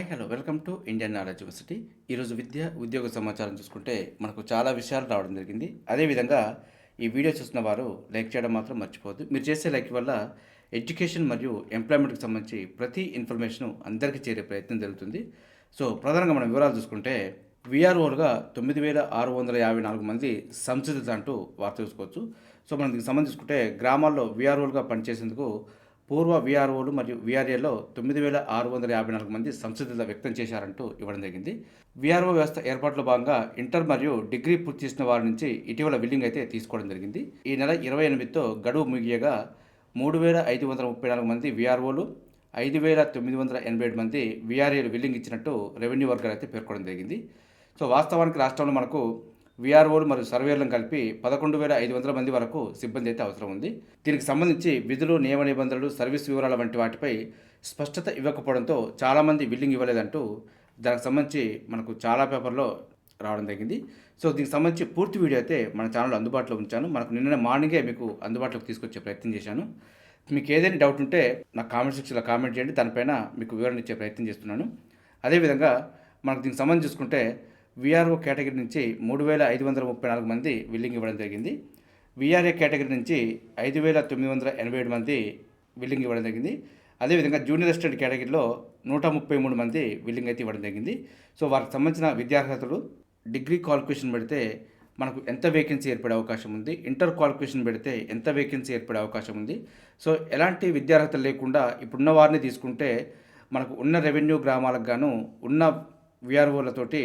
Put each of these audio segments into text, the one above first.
Hi hello. Welcome to Indian knowledge university. ఈరోజు విద్య ఉద్యోగ సమాచారం చూసుకుంటే మనకు చాలా విషయాలు రావడం జరిగింది. అదేవిధంగా ఈ వీడియో చూస్తున్న వారు లైక్ చేయడం మాత్రం మర్చిపోవద్దు. మీరు చేసే లైక్ వల్ల ఎడ్యుకేషన్ మరియు ఎంప్లాయ్మెంట్కి సంబంధించి ప్రతి ఇన్ఫర్మేషన్ అందరికీ చేరే ప్రయత్నం జరుగుతుంది. సో ప్రధానంగా మనం వివరాలు చూసుకుంటే విఆర్ఓలుగా తొమ్మిది వేల ఆరు వందల యాభై నాలుగు మంది సంసిద్ధత అంటూ వార్త చూసుకోవచ్చు. సో మనం దీనికి సంబంధించి గ్రామాల్లో విఆర్ఓలుగా పనిచేసేందుకు పూర్వ విఆర్ఓలు మరియు విఆర్ఏలో తొమ్మిది వేల ఆరు వందల యాభై నాలుగు మంది సంసిద్ధత వ్యక్తం చేశారంటూ ఇవ్వడం జరిగింది. విఆర్ఓ వ్యవస్థ ఏర్పాట్లో భాగంగా ఇంటర్ మరియు డిగ్రీ పూర్తి చేసిన వారి నుంచి ఇటీవల బిల్లింగ్ అయితే తీసుకోవడం జరిగింది. ఈ నెల ఇరవై ఎనిమిదితో గడువు ముగియగా మూడు వేల ఐదు వందల ముప్పై నాలుగు మంది విఆర్ఓలు ఐదు వేల తొమ్మిది వందల ఎనభై ఏడు మంది విఆర్ఏలు బిల్లింగ్ ఇచ్చినట్టు రెవెన్యూ వర్గాలు అయితే పేర్కొనడం జరిగింది. సో వాస్తవానికి రాష్ట్రంలో మనకు విఆర్ఓలు మరియు సర్వేలను కలిపి పదకొండు వేల ఐదు వందల మంది వరకు సిబ్బంది అయితే అవసరం ఉంది. దీనికి సంబంధించి విధులు నియమ నిబంధనలు సర్వీస్ వివరాల వంటి వాటిపై స్పష్టత ఇవ్వకపోవడంతో చాలామంది బిల్లింగ్ ఇవ్వలేదంటూ దానికి సంబంధించి మనకు చాలా పేపర్లో రావడం జరిగింది. సో దీనికి సంబంధించి పూర్తి వీడియో అయితే మన ఛానల్ అందుబాటులో ఉంచాను. మనకు నిన్న మార్నింగే మీకు అందుబాటులోకి తీసుకొచ్చే ప్రయత్నం చేశాను. మీకు ఏదైనా డౌట్ ఉంటే నా కామెంట్ సెక్షన్లో కామెంట్ చేయండి. దానిపైన మీకు వివరణ ఇచ్చే ప్రయత్నం చేస్తున్నాను. అదేవిధంగా మనకు దీనికి సంబంధించి చూసుకుంటే విఆర్ఓ కేటగిరీ నుంచి మూడు వేల ఐదు వందల ముప్పై నాలుగు మంది బిల్లింగ్ ఇవ్వడం జరిగింది. విఆర్ఏ కేటగిరీ నుంచి ఐదు వేల తొమ్మిది వందల ఎనభై ఏడు మంది బిల్లింగ్ ఇవ్వడం జరిగింది. అదేవిధంగా జూనియర్ అసిస్టెంట్ కేటగిరీలో నూట ముప్పై మూడు మంది బిల్లింగ్ అయితే ఇవ్వడం జరిగింది. సో వారికి సంబంధించిన విద్యార్హతలు డిగ్రీ క్వాలిఫికేషన్ పెడితే మనకు ఎంత వేకెన్సీ ఏర్పడే అవకాశం ఉంది. ఇంటర్ క్వాలిఫికేషన్ పెడితే ఎంత వేకెన్సీ ఏర్పడే అవకాశం ఉంది. సో ఎలాంటి విద్యార్హతలు లేకుండా ఇప్పుడున్న వారిని తీసుకుంటే మనకు ఉన్న రెవెన్యూ గ్రామాలకు గాను ఉన్న విఆర్ఓలతోటి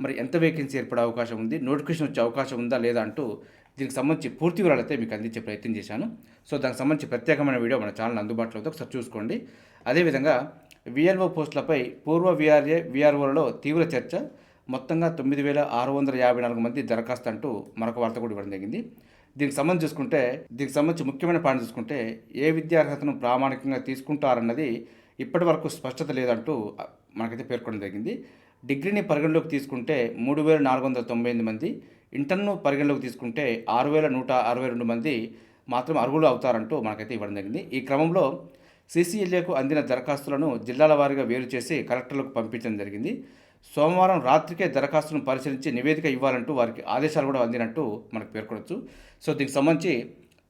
మరి ఎంత వేకెన్సీ ఏర్పడే అవకాశం ఉంది? నోటిఫికేషన్ వచ్చే అవకాశం ఉందా? లేదా? అంటూ దీనికి సంబంధించి పూర్తి వివరాలు అయితే మీకు అందించే ప్రయత్నం చేశాను. సో దానికి సంబంధించి ప్రత్యేకమైన వీడియో మన ఛానల్ అందుబాటులో ఉంది. ఒకసారి చూసుకోండి. అదేవిధంగా విఎల్ఓ పోస్టులపై పూర్వ విఆర్ఏ విఆర్ఓలలో తీవ్ర చర్చ. మొత్తంగా తొమ్మిది వేల ఆరు వందల యాభై నాలుగు మంది దరఖాస్తు అంటూ మరొక వార్త కూడా ఇవ్వడం జరిగింది. దీనికి సంబంధించి చూసుకుంటే దీనికి సంబంధించి ముఖ్యమైన పాయింట్ చూసుకుంటే ఏ విద్యార్హతను ప్రామాణికంగా తీసుకుంటారన్నది ఇప్పటి వరకు స్పష్టత లేదంటూ మనకైతే పేర్కొనడం జరిగింది. డిగ్రీని పరిగణలోకి తీసుకుంటే మూడు వేల నాలుగు వందల తొంభై ఎనిమిది మంది ఇంటర్ను పరిగణలోకి తీసుకుంటే ఆరు వేల నూట అరవై రెండు మంది మాత్రం అర్హులు అవుతారంటూ మనకైతే ఇవ్వడం జరిగింది. ఈ క్రమంలో సీసీఎల్ఏకు అందిన దరఖాస్తులను జిల్లాల వారీగా వేరు చేసి కలెక్టర్లకు పంపించడం జరిగింది. సోమవారం రాత్రికే దరఖాస్తును పరిశీలించి నివేదిక ఇవ్వాలంటూ వారికి ఆదేశాలు కూడా అందినట్టు మనకు పేర్కొనవచ్చు సో దీనికి సంబంధించి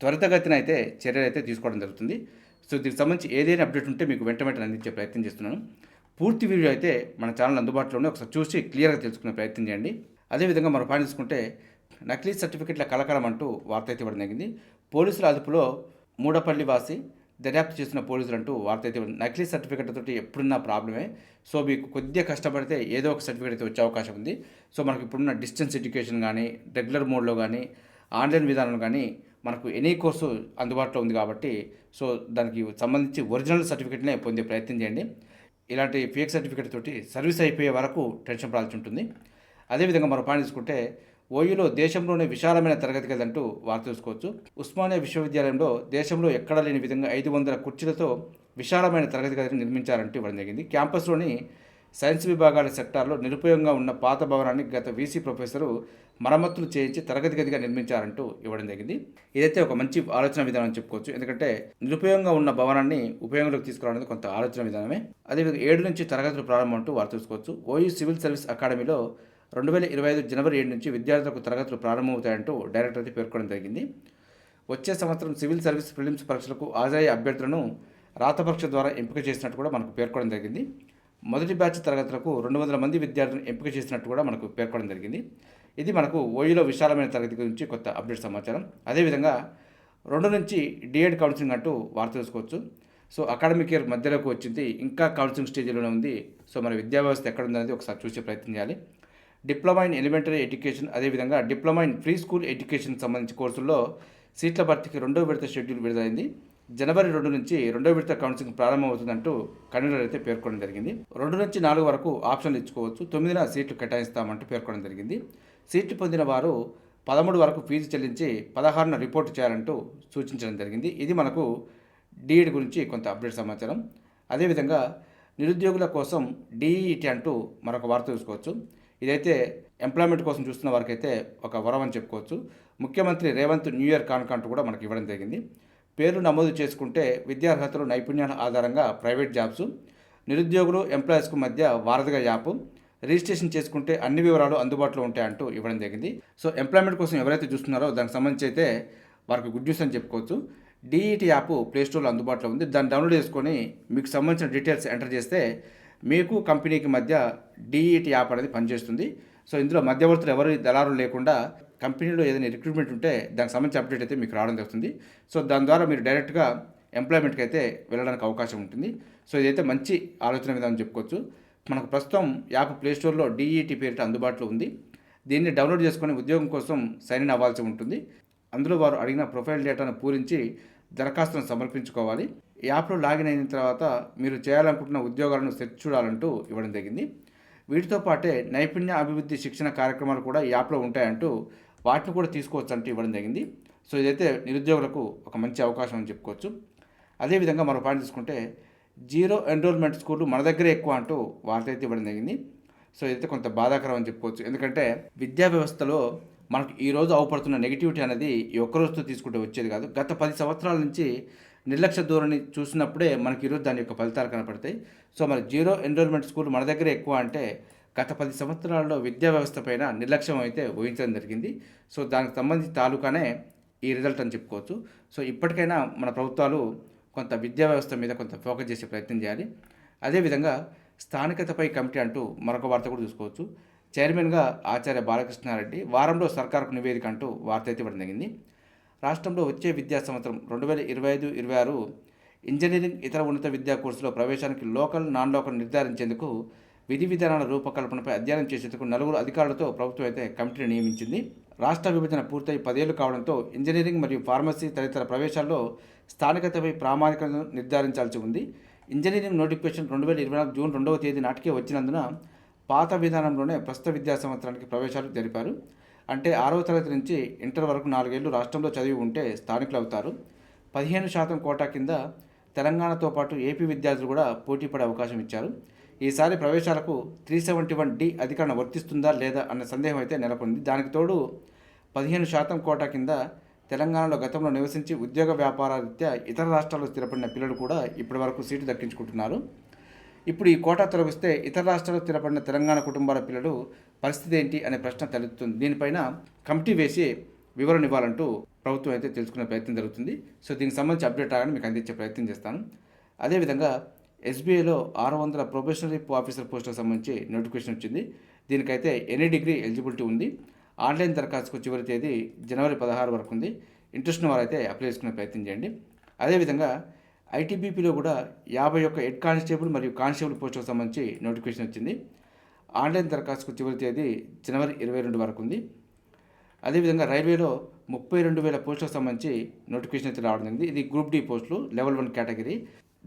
త్వరితగతిన అయితే చర్యలు అయితే తీసుకోవడం జరుగుతుంది. సో దీనికి సంబంధించి ఏదైనా అప్డేట్ ఉంటే మీకు వెంట వెంటనే అందించే ప్రయత్నం చేస్తున్నాను. పూర్తి వీడియో అయితే మన ఛానల్ అందుబాటులోనే ఒకసారి చూసి క్లియర్గా తెలుసుకునే ప్రయత్నం చేయండి. అదేవిధంగా మనం పాయింట్ తీసుకుంటే నకిలీ సర్టిఫికెట్ల కలకలం అంటూ వార్త అయితే ఇవ్వడం జరిగింది. పోలీసుల అదుపులో మూడపల్లి వాసి దర్యాప్తు చేసిన పోలీసులు అంటూ వార్త అయితే నకిలీ సర్టిఫికెట్ తోటి ఎప్పుడున్న ప్రాబ్లమే. సో మీకు కొద్దిగా కష్టపడితే ఏదో ఒక సర్టిఫికేట్ అయితే వచ్చే అవకాశం ఉంది. సో మనకి ఇప్పుడున్న డిస్టెన్స్ ఎడ్యుకేషన్ కానీ రెగ్యులర్ మోడ్లో కానీ ఆన్లైన్ విధానంలో కానీ మనకు ఎనీ కోర్సు అందుబాటులో ఉంది కాబట్టి సో దానికి సంబంధించి ఒరిజినల్ సర్టిఫికేట్నే పొందే ప్రయత్నం చేయండి. ఇలాంటి ఫేక్ సర్టిఫికేట్ తోటి సర్వీస్ అయిపోయే వరకు టెన్షన్ పడాల్సి ఉంటుంది. అదేవిధంగా మనం పాయింట్ తీసుకుంటే ఓయూలో దేశంలోనే విశాలమైన తరగతి గది అంటూ వార్త చూసుకోవచ్చు. ఉస్మానియా విశ్వవిద్యాలయంలో దేశంలో ఎక్కడా లేని విధంగా ఐదు వందల కుర్చీలతో విశాలమైన తరగతి గదిని నిర్మించారంటూ ఇవ్వడం జరిగింది. క్యాంపస్లోని సైన్స్ విభాగాల సెక్టార్లో నిరుపయోగంగా ఉన్న పాత భవనాన్ని గత వీసీ ప్రొఫెసరు మరమ్మతులు చేయించి తరగతి గదిగా నిర్మించారంటూ ఇవ్వడం జరిగింది. ఇదైతే ఒక మంచి ఆలోచన విధానం చెప్పుకోవచ్చు. ఎందుకంటే నిరుపయోగంగా ఉన్న భవనాన్ని ఉపయోగంలోకి తీసుకురావడం కొంత ఆలోచన విధానమే. అదేవిధంగా ఏడు నుంచి తరగతులు ప్రారంభం అంటూ వారు చూసుకోవచ్చు ఓయూ సివిల్ సర్వీస్ అకాడమీలో రెండు వేల ఇరవై ఐదు జనవరి ఏడు నుంచి విద్యార్థులకు తరగతులు ప్రారంభమవుతాయంటూ డైరెక్టర్ అయితే పేర్కొనడం జరిగింది. వచ్చే సంవత్సరం సివిల్ సర్వీస్ ప్రిలిమ్స్ పరీక్షలకు హాజరయ్యే అభ్యర్థులను రాత పరీక్ష ద్వారా ఎంపిక చేసినట్టు కూడా మనకు పేర్కొనడం జరిగింది. మొదటి బ్యాచ్ తరగతులకు రెండు వందల మంది విద్యార్థులను ఎంపిక చేసినట్టు కూడా మనకు పేర్కొనడం జరిగింది. ఇది మనకు ఓయూలో విశాలమైన తరగతి గురించి కొత్త అప్డేట్ సమాచారం. అదేవిధంగా రెండు నుంచి డిఎడ్ కౌన్సిలింగ్ అంటూ వార్త తెలుసుకోవచ్చు. సో అకాడమిక్ ఇయర్ మధ్యలోకి వచ్చింది. ఇంకా కౌన్సిలింగ్ స్టేజ్లోనే ఉంది. సో మన విద్యా వ్యవస్థ ఎక్కడ ఉందనేది ఒకసారి చూసే ప్రయత్నం చేయాలి. డిప్లొమా ఇన్ ఎలిమెంటరీ ఎడ్యుకేషన్ అదేవిధంగా diploma in pre school education సంబంధించి కోర్సుల్లో సీట్ల భర్తీకి రెండో విడత షెడ్యూల్ విడుదలైంది. జనవరి రెండు నుంచి రెండో విడత కౌన్సిలింగ్ ప్రారంభమవుతుందంటూ కన్వీనర్ అయితే పేర్కొనడం జరిగింది. రెండు నుంచి నాలుగు వరకు ఆప్షన్లు ఇచ్చుకోవచ్చు. తొమ్మిదిన సీట్లు కేటాయిస్తామంటూ పేర్కొనడం జరిగింది. సీట్లు పొందిన వారు పదమూడు వరకు ఫీజు చెల్లించి పదహారున రిపోర్ట్ చేయాలంటూ సూచించడం జరిగింది. ఇది మనకు డిఈడి గురించి కొంత అప్డేట్ సమాచారం. అదేవిధంగా నిరుద్యోగుల కోసం డిఈటి అంటూ మరొక వార్త చూసుకోవచ్చు. ఇదైతే ఎంప్లాయ్మెంట్ కోసం చూస్తున్న వారికైతే ఒక వరం అని చెప్పుకోవచ్చు. ముఖ్యమంత్రి రేవంత్ న్యూ ఇయర్ కాన్కాంట్ కూడా మనకి ఇవ్వడం జరిగింది. పేర్లు నమోదు చేసుకుంటే విద్యార్హతలు నైపుణ్యాల ఆధారంగా ప్రైవేట్ జాబ్స్ నిరుద్యోగులు ఎంప్లాయీస్కు మధ్య వారధిగా యాప్ రిజిస్ట్రేషన్ చేసుకుంటే అన్ని వివరాలు అందుబాటులో ఉంటాయంటూ ఇవ్వడం జరిగింది. సో ఎంప్లాయ్మెంట్ కోసం ఎవరైతే చూస్తున్నారో దానికి సంబంధించి అయితే వారికి గుడ్ న్యూస్ అని చెప్పుకోవచ్చు. డిఈటీ యాప్ ప్లేస్టోర్లో అందుబాటులో ఉంది. దాన్ని డౌన్లోడ్ చేసుకొని మీకు సంబంధించిన డీటెయిల్స్ ఎంటర్ చేస్తే మీకు కంపెనీకి మధ్య డిఈటీ యాప్ అనేది పనిచేస్తుంది. సో ఇందులో మధ్యవర్తులు ఎవరు దళారులు లేకుండా కంపెనీలో ఏదైనా రిక్రూట్మెంట్ ఉంటే దానికి సంబంధించిన అప్డేట్ అయితే మీకు రావడం జరుగుతుంది. సో దాని ద్వారా మీరు డైరెక్ట్గా ఎంప్లాయ్మెంట్కి అయితే వెళ్ళడానికి అవకాశం ఉంటుంది. సో ఇదైతే మంచి ఆలోచన విధానం చెప్పుకోవచ్చు. మనకు ప్రస్తుతం యాప్ ప్లేస్టోర్లో డిఈటి పేరిట అందుబాటులో ఉంది. దీన్ని డౌన్లోడ్ చేసుకుని ఉద్యోగం కోసం సైన్ ఇన్ అవ్వాల్సి ఉంటుంది. అందులో వారు అడిగిన ప్రొఫైల్ డేటాను పూరించి దరఖాస్తును సమర్పించుకోవాలి. యాప్లో లాగిన్ అయిన తర్వాత మీరు చేయాలనుకుంటున్న ఉద్యోగాలను సెర్చ్ చూడాలంటూ ఇవ్వడం జరిగింది. వీటితో పాటే నైపుణ్య అభివృద్ధి శిక్షణ కార్యక్రమాలు కూడా ఈ యాప్లో ఉంటాయంటూ వాటిని కూడా తీసుకోవచ్చు అంటూ ఇవ్వడం జరిగింది. సో ఇదైతే నిరుద్యోగులకు ఒక మంచి అవకాశం అని చెప్పుకోవచ్చు. అదేవిధంగా మరో పాయింట్ తీసుకుంటే జీరో ఎన్రోల్మెంట్ స్కూళ్ళు మన దగ్గరే ఎక్కువ అంటూ వార్త అయితే ఇవ్వడం జరిగింది. సో ఇదైతే కొంత బాధాకరం అని చెప్పుకోవచ్చు. ఎందుకంటే విద్యా వ్యవస్థలో మనకు ఈరోజు అవపడుతున్న నెగిటివిటీ అనేది ఈ ఒక్కరోజుతో తీసుకుంటే వచ్చేది కాదు. గత పది సంవత్సరాల నుంచి నిర్లక్ష్య ధోరణి చూసినప్పుడే మనకి ఈరోజు దాని యొక్క ఫలితాలు కనపడతాయి. సో మరి జీరో ఎన్రోల్మెంట్ స్కూల్ మన దగ్గర ఎక్కువ అంటే గత పది సంవత్సరాల్లో విద్యా వ్యవస్థ పైన నిర్లక్ష్యం అయితే ఊహించడం జరిగింది. సో దానికి సంబంధించి తాలూకానే ఈ రిజల్ట్ అని చెప్పుకోవచ్చు. సో ఇప్పటికైనా మన ప్రభుత్వాలు కొంత విద్యా వ్యవస్థ మీద కొంత ఫోకస్ చేసే ప్రయత్నం చేయాలి. అదేవిధంగా స్థానికతపై కమిటీ అంటూ మరొక వార్త కూడా చూసుకోవచ్చు. చైర్మన్గా ఆచార్య బాలకృష్ణారెడ్డి వారంలో సర్కారుకు నివేదిక అంటూ వార్త అయితే ఇవ్వడం జరిగింది. రాష్ట్రంలో వచ్చే విద్యా సంవత్సరం రెండు వేల ఇరవై ఐదు ఇరవై ఆరు ఇంజనీరింగ్ ఇతర ఉన్నత విద్యా కోర్సులో ప్రవేశానికి లోకల్ నాన్ లోకల్ నిర్ధారించేందుకు విధి విధానాల రూపకల్పనపై అధ్యయనం చేసేందుకు నలుగురు అధికారులతో ప్రభుత్వం అయితే కమిటీని నియమించింది. రాష్ట్ర విభజన పూర్తయి పదేళ్ళు కావడంతో ఇంజనీరింగ్ మరియు ఫార్మసీ తదితర ప్రవేశాల్లో స్థానికతపై ప్రామాణికతను నిర్ధారించాల్సి ఉంది. ఇంజనీరింగ్ నోటిఫికేషన్ రెండు వేల ఇరవై నాలుగు జూన్ రెండవ తేదీ నాటికే వచ్చినందున పాత విధానంలోనే ప్రస్తుత విద్యా సంవత్సరానికి ప్రవేశాలు జరిపారు. అంటే ఆరవ తరగతి నుంచి ఇంటర్ వరకు నాలుగేళ్ళు రాష్ట్రంలో చదివి ఉంటే స్థానికులు అవుతారు. పదిహేను శాతం కోటా కింద తెలంగాణతో పాటు ఏపీ విద్యార్థులు కూడా పోటీ పడే అవకాశం ఇచ్చారు. ఈసారి ప్రవేశాలకు త్రీ సెవెంటీ వన్ డి అధికరణ వర్తిస్తుందా లేదా అన్న సందేహం అయితే నెలకొంది. దానికి తోడు పదిహేను శాతం కోటా కింద తెలంగాణలో గతంలో నివసించి ఉద్యోగ వ్యాపార రీత్యా ఇతర రాష్ట్రాల్లో స్థిరపడిన పిల్లలు కూడా ఇప్పటి వరకు సీటు దక్కించుకుంటున్నారు. ఇప్పుడు ఈ కోటా తొలగిస్తే ఇతర రాష్ట్రాల్లో స్థిరపడిన తెలంగాణ కుటుంబాల పిల్లలు పరిస్థితి ఏంటి అనే ప్రశ్న తలెత్తుతుంది. దీనిపైన కమిటీ వేసి వివరణ ఇవ్వాలంటూ ప్రభుత్వం అయితే తెలుసుకునే ప్రయత్నం జరుగుతుంది. సో దీనికి సంబంధించి అప్డేట్ రాగానే మీకు అందించే ప్రయత్నం చేస్తాను. అదేవిధంగా ఎస్బీఐలో ఆరు వందల ప్రొఫెషనల్ ఆఫీసర్ పోస్టులకు సంబంధించి నోటిఫికేషన్ వచ్చింది. దీనికైతే ఎనీ డిగ్రీ ఎలిజిబిలిటీ ఉంది. ఆన్లైన్ దరఖాస్తుకు చివరి తేదీ జనవరి పదహారు వరకు ఉంది. ఇంట్రెస్ట్ ఉన్న వారైతే అప్లై చేసుకునే ప్రయత్నం చేయండి. అదేవిధంగా ఐటీబీపీలో కూడా యాభై ఒక్క హెడ్ కానిస్టేబుల్ మరియు కానిస్టేబుల్ పోస్టుకు సంబంధించి నోటిఫికేషన్ వచ్చింది. ఆన్లైన్ దరఖాస్తుకు చివరి తేదీ జనవరి ఇరవై రెండు వరకు ఉంది. అదేవిధంగా రైల్వేలో ముప్పై రెండు వేల పోస్టులకు సంబంధించి నోటిఫికేషన్ అయితే రావడం జరిగింది. ఇది గ్రూప్ డి పోస్టులు లెవెల్ వన్ కేటగిరీ.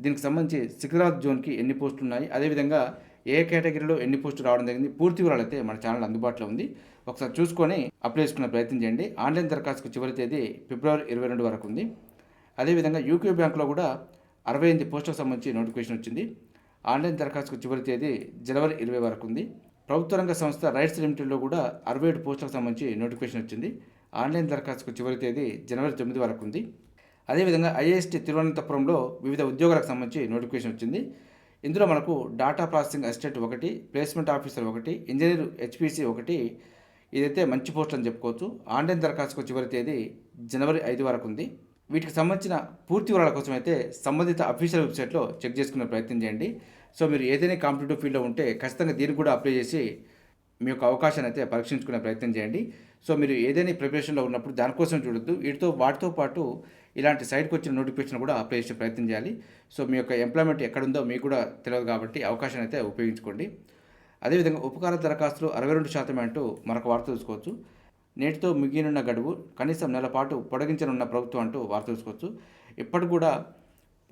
దీనికి సంబంధించి సికింద్రాబాద్ జోన్కి ఎన్ని పోస్టులు ఉన్నాయి? అదేవిధంగా ఏ కేటగిరీలో ఎన్ని పోస్టులు రావడం జరిగింది పూర్తి వివరాలు అయితే మన ఛానల్ అందుబాటులో ఉంది. ఒకసారి చూసుకొని అప్లై చేసుకునే ప్రయత్నం చేయండి. ఆన్లైన్ దరఖాస్తుకు చివరి తేదీ ఫిబ్రవరి ఇరవై రెండు వరకు ఉంది. అదేవిధంగా యూకే బ్యాంకులో కూడా అరవై ఎనిమిది పోస్టులకు సంబంధించి నోటిఫికేషన్ వచ్చింది. ఆన్లైన్ దరఖాస్తుకు చివరి తేదీ జనవరి ఇరవై వరకు ఉంది. ప్రభుత్వ రంగ సంస్థ రైట్స్ లిమిటెడ్లో కూడా అరవై ఏడు పోస్టులకు సంబంధించి నోటిఫికేషన్ వచ్చింది. ఆన్లైన్ దరఖాస్తుకు చివరి తేదీ జనవరి తొమ్మిది వరకు ఉంది. అదేవిధంగా ఐఏఎస్టీ తిరువనంతపురంలో వివిధ ఉద్యోగాలకు సంబంధించి నోటిఫికేషన్ వచ్చింది. ఇందులో మనకు డాటా ప్రాసెసింగ్ అసిస్టెంట్ ఒకటి ప్లేస్మెంట్ ఆఫీసర్ ఒకటి ఇంజనీర్ హెచ్పిసి ఒకటి ఇదైతే మంచి పోస్ట్ అని చెప్పుకోవచ్చు. ఆన్లైన్ దరఖాస్తుకు చివరి తేదీ జనవరి ఐదు వరకు ఉంది. వీటికి సంబంధించిన పూర్తి వివరాల కోసం అయితే సంబంధిత అఫీషియల్ వెబ్సైట్లో చెక్ చేసుకునే ప్రయత్నం చేయండి. సో మీరు ఏదైనా కాంపిటేటివ్ ఫీల్డ్లో ఉంటే ఖచ్చితంగా దీనికి కూడా అప్లై చేసి మీ యొక్క అవకాశాన్ని అయితే పరీక్షించుకునే ప్రయత్నం చేయండి. సో మీరు ఏదైనా ప్రిపరేషన్లో ఉన్నప్పుడు దానికోసం చూడొద్దు. వీటితో వాటితో పాటు ఇలాంటి సైట్కి వచ్చిన నోటిఫికేషన్ కూడా అప్లై చేసే ప్రయత్నం చేయాలి. సో మీ యొక్క ఎంప్లాయ్మెంట్ ఎక్కడుందో మీకు కూడా తెలియదు కాబట్టి అవకాశాన్ని అయితే ఉపయోగించుకోండి. అదేవిధంగా ఉపకార దరఖాస్తులు అరవై రెండు శాతం అంటూ మరొక వార్త చూసుకోవచ్చు నేటితో మిగిలిన గడువు కనీసం నెల పాటు ప్రభుత్వం అంటూ వార్త చూసుకోవచ్చు ఇప్పటికి కూడా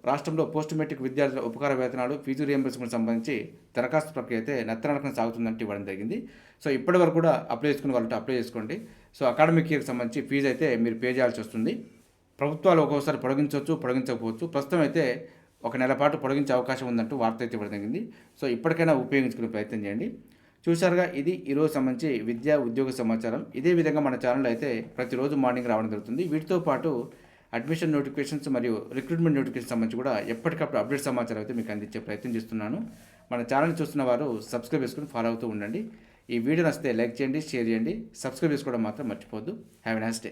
రాష్ట్రంలో పోస్ట్ మెట్రిక్ విద్యార్థుల ఉపకార వేతనాలు ఫీజు రియంబర్స్మెంట్ సంబంధించి దరఖాస్తు ప్రక్రియ అయితే నెత్తనడకన సాగుతుందంటే ఇవ్వడం జరిగింది. సో ఇప్పటి వరకు కూడా అప్లై చేసుకున్న వాళ్ళంటే అప్లై చేసుకోండి. సో అకాడమిక్ ఇయర్కి సంబంధించి ఫీజు అయితే మీరు పే చేయాల్సి వస్తుంది. ప్రభుత్వాలు ఒక్కోసారి పొడిగించవచ్చు పొడిగించకపోవచ్చు. ప్రస్తుతం అయితే ఒక నెల పాటు పొడిగించే అవకాశం ఉందంటూ వార్త అయితే ఇవ్వడం జరిగింది. సో ఇప్పటికైనా ఉపయోగించుకునే ప్రయత్నం చేయండి. చూశారుగా ఇది ఈరోజు సంబంధించి విద్యా ఉద్యోగ సమాచారం. ఇదే విధంగా మన ఛానల్ అయితే ప్రతిరోజు మార్నింగ్ రావడం జరుగుతుంది. వీటితో పాటు అడ్మిషన్ నోటిఫికేషన్స్ మరియు రిక్రూట్మెంట్ నోటిఫికేషన్ సంబంధించి కూడా ఎప్పటికప్పుడు అప్డేట్ సమాచారం అయితే మీకు అందించే ప్రయత్నం చేస్తున్నాను. మన ఛానల్ చూస్తున్న వారు సబ్స్క్రైబ్ చేసుకుని ఫాలో అవుతూ ఉండండి. ఈ వీడియో నచ్చితే లైక్ చేయండి షేర్ చేయండి. సబ్స్క్రైబ్ చేసుకోవడం మాత్రం మర్చిపోద్దు హ్యావ్ ఎ నైస్ డే.